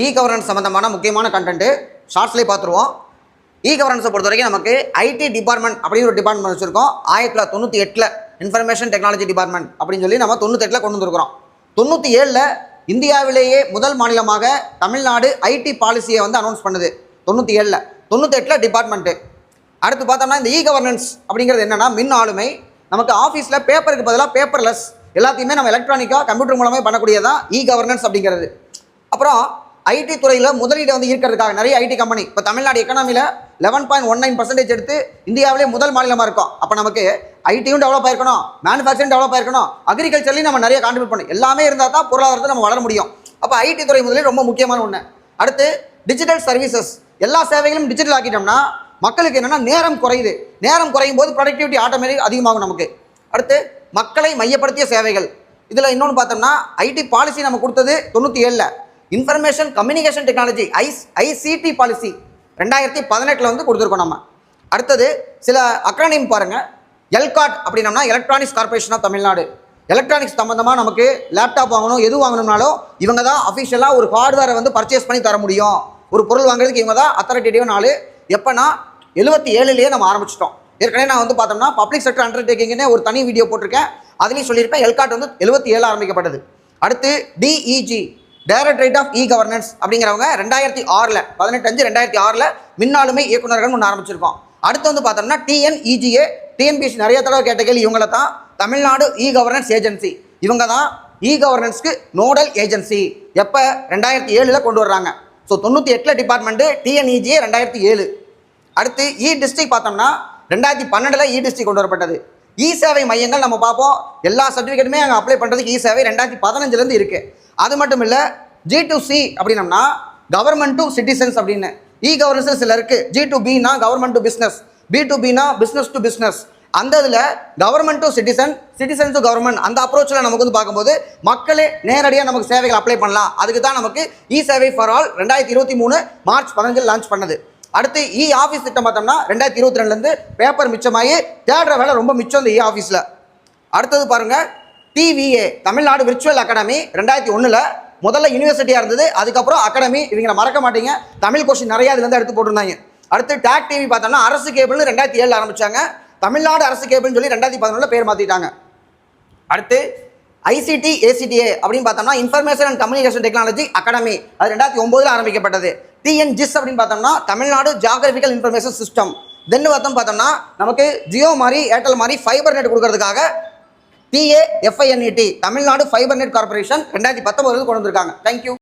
E governance சம்மந்தமான முக்கியமான content ஷார்ட்ஸ்லேயே பார்த்துருவோம். இ கவர்னன்ஸை பொறுத்த வரைக்கும் நமக்கு ஐடி டிபார்ட்மெண்ட் அப்படின்னு ஒரு டிபார்ட்மெண்ட் வச்சுருக்கோம். ஆயிரத்தி தொள்ளாயிரத்தி தொண்ணூற்றி எட்டில் இன்ஃபர்மேஷன் டெக்னாலஜி டிபார்ட்மெண்ட் அப்படின்னு சொல்லி நம்ம தொண்ணூத்தெட்டில் கொண்டு வந்திருக்கிறோம். தொண்ணூற்றி ஏழில் இந்தியாவிலேயே முதல் மாநிலமாக தமிழ்நாடு ஐடி பாலிசியை வந்து அனௌன்ஸ் பண்ணுது. தொண்ணூற்றி ஏழில். தொண்ணூத்தெட்டில் டிபார்ட்மெண்ட்டு அடுத்து பார்த்தோம்னா இந்த இ கவர்னன்ஸ் அப்படிங்கிறது என்னென்னா மின் ஆளுமை. நமக்கு ஆஃபீஸில் பேப்பருக்கு பதிலாக பேப்பர்லெஸ் எல்லாத்தையுமே நம்ம எலக்ட்ரானிக்காக கம்ப்யூட்டர் மூலமே பண்ணக்கூடியதான் இ கவர்னன்ஸ் அப்படிங்கிறது. அப்புறம் ஐடி துறையில் முதலீடு வந்து ஈர்க்கிறதுக்காக நிறைய ஐடி கம்பெனி இப்போ Tamil Nadu எக்கனாமியில் eleven point one nine percentage எடுத்து இந்தியாவிலே முதல் மாநிலமாக இருக்கும். அப்போ நமக்கு ஐடியும் டெவலப் ஆயிருக்கணும். மேனுஃபேக்சரிங் டெவலப் ஆயிருக்கணும். அக்ரிகல்ச்சர்லையும் நம்ம நிறைய கான்ட்ரிபியூட் பண்ணணும். எல்லாமே இருந்தால் தான் பொருளாதாரத்தை நம்ம வளர முடியும். அப்போ ஐடி துறை முதலில் ரொம்ப முக்கியமான ஒன்று அடுத்து டிஜிட்டல் சர்வீசஸ் எல்லா சேவைகளும் டிஜிட்டல் ஆக்கிட்டோம்னா மக்களுக்கு என்னென்னா நேரம் குறையுது. நேரம் குறையும் போது ப்ரொடக்டிவிட்டி ஆட்டோமேட்டிக் அதிகமாகும் நமக்கு. அடுத்து மக்களை மையப்படுத்திய சேவைகள். இதில் இன்னொன்று பார்த்தோம்னா ஐடி பாலிசி நம்ம கொடுத்தது தொண்ணூற்றி ஏழில். Information communication technology ice ICT policy ரெண்டாயிரத்தி பதினெட்டில் வந்து கொடுத்துருக்கோம் நம்ம. அடுத்தது சில அக்ரானிம் பாருங்கள் எல்காட் அப்படின்னம்னா electronics corporation of Tamil Nadu electronics சம்மந்தமாக நமக்கு லேப்டாப் வாங்கணும் எது வாங்கணும்னாலும் இவங்க தான் அஃபிஷியலாக ஒரு ஹார்ட்வேரை வந்து பர்ச்சேஸ் பண்ணி தர முடியும். ஒரு பொருள் வாங்குறதுக்கு இவங்க தான் அத்தாரிட்டேட்டிவ் நாள் எப்போனா எழுபத்தி ஏழுலேயே நம்ம ஆரம்பிச்சிட்டோம். ஏற்கனவே நான் வந்து பார்த்தோம்னா பப்ளிக் செக்டர் அண்டர்டேக்கிங்னே ஒரு தனி வீடியோ போட்டிருக்கேன். அதுலேயும் சொல்லியிருப்பேன் எல்காட் வந்து எழுபத்தி ஏழு ஆரம்பிக்கப்பட்டது. அடுத்து DEG directorate of e governance அப்படிங்கிறவங்க ரெண்டாயிரத்தி ஆறில் பதினெட்டு அஞ்சு ரெண்டாயிரத்தி ஆறில் மின்னாளுமை இயக்குநர்கள் ஒன்று ஆரம்பிச்சிருக்கோம். அடுத்து வந்து பார்த்தோம்னா டிஎன்இஜிஏ டிஎன்பிஎஸ்சி நிறைய தடவை கேட்ட கேள்வி இவங்கள தான். தமிழ்நாடு இ கவர்னன்ஸ் ஏஜென்சி இவங்க தான் இ கவர்னன்ஸ்க்கு நோடல் ஏஜென்சி எப்போ? ரெண்டாயிரத்தி ஏழில் கொண்டு வர்றாங்க. ஸோ தொண்ணூற்றி எட்டில் டிபார்ட்மெண்ட்டு டிஎன்இஜிஏ ரெண்டாயிரத்தி ஏழு. அடுத்து e இ டிஸ்ட்ரிக் பார்த்தோம்னா ரெண்டாயிரத்தி பன்னெண்டில் இ e டிஸ்ட்ரிக் கொண்டு வரப்பட்டது. இ சேவை மையங்கள் நம்ம பார்ப்போம். எல்லா சர்டிஃபிகேட்டுமே அங்கே அப்ளை பண்ணுறதுக்கு இ சேவை ரெண்டாயிரத்தி பதினஞ்சுலேருந்து இருக்குது அது மட்டும் இல்லை ஜி டு சி அப்படின்னம்னா கவர்மெண்ட் டு சிட்டிசன்ஸ் அப்படின்னு. இ கவர்னன்ஸ் சில இருக்குது G to Bina government to business B to Bina business to business அந்த இதில் government to citizen citizen to government அந்த அப்ரோச்சில் நமக்கு வந்து பார்க்கும்போது மக்களே நேரடியாக நமக்கு சேவைகள் அப்ளை பண்ணலாம். அதுக்கு தான் நமக்கு இ சேவை ஃபார் ஆல் ரெண்டாயிரத்தி இருபத்தி மூணு மார்ச் பதினஞ்சில் லான்ச் பண்ணது. அடுத்து e இ ஆஃபீஸ் திட்டம் பார்த்தோம்னா ரெண்டாயிரத்தி இருபத்தி ரெண்டுலேருந்து பேப்பர் மிச்சமாகி தேடுற வேலை ரொம்ப மிச்சம் இந்த e இ ஆஃபீஸில் அடுத்தது பாருங்க டிவிஏ தமிழ்நாடு விர்ச்சுவல் அகாடமி ரெண்டாயிரத்தி ஒன்றில் முதல்ல யூனிவர்சிட்டியாக இருந்தது அதுக்கப்புறம் அகாடமி இவங்களை மறக்க மாட்டீங்க. தமிழ் கொஸ்டின் நிறையா இதுலேருந்து எடுத்து போட்டிருந்தாங்க. அடுத்து டேக் டிவி பார்த்தோம்னா அரசு கேபிள்னு ரெண்டாயிரத்தி ஏழில் ஆரம்பித்தாங்க தமிழ்நாடு அரசு கேபிள்னு சொல்லி ரெண்டாயிரத்தி பதினொன்றில் பேர் மாற்றிட்டாங்க அடுத்து ஐசிடி ஏசிடிஏ அப்படின்னு பார்த்தோம்னா information and communication technology academy அது ரெண்டாயிரத்தி ஒம்போதில் ஆரம்பிக்கப்பட்டது. டிஎன்ஜிஸ் அப்படின்னு பார்த்தோம்னா Tamil Nadu geographical information system then பார்த்தோம் பார்த்தோம்னா நமக்கு ஜியோ மாதிரி ஏர்டெல் மாதிரி ஃபைபர் நெட் கொடுக்கறதுக்காக TA FINET Tamil Nadu fibre net corporation ரெண்டாயிரத்தி பத்தொம்பதுல கொண்டு வந்திருக்காங்க. தேங்க்யூ